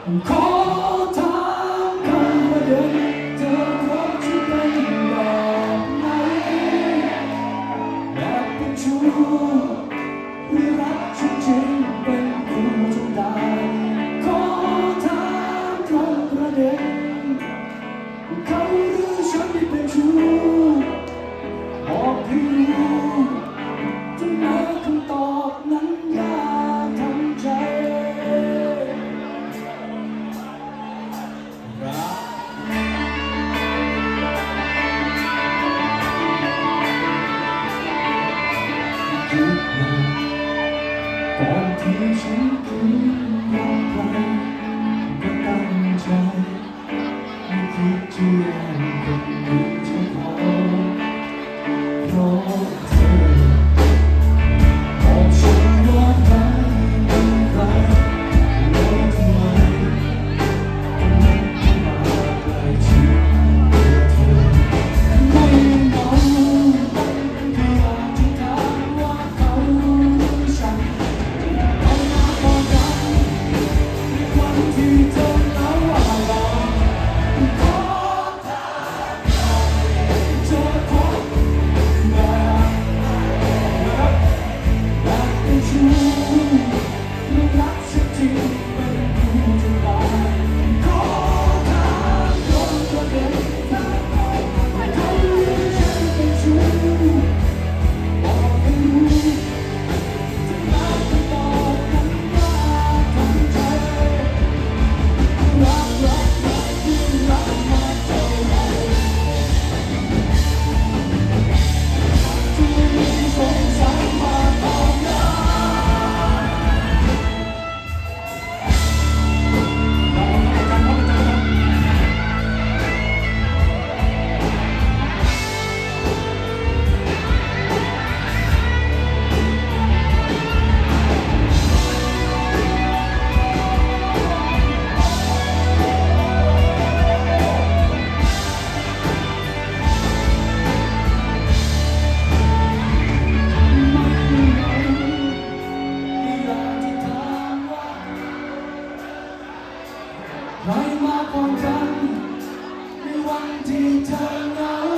Call ตอนที่ฉันคิดว่าใครก็ตั้งใจไม่คิดเชื่ You. ใครมาก่อนกันในวันที่เธอเหงา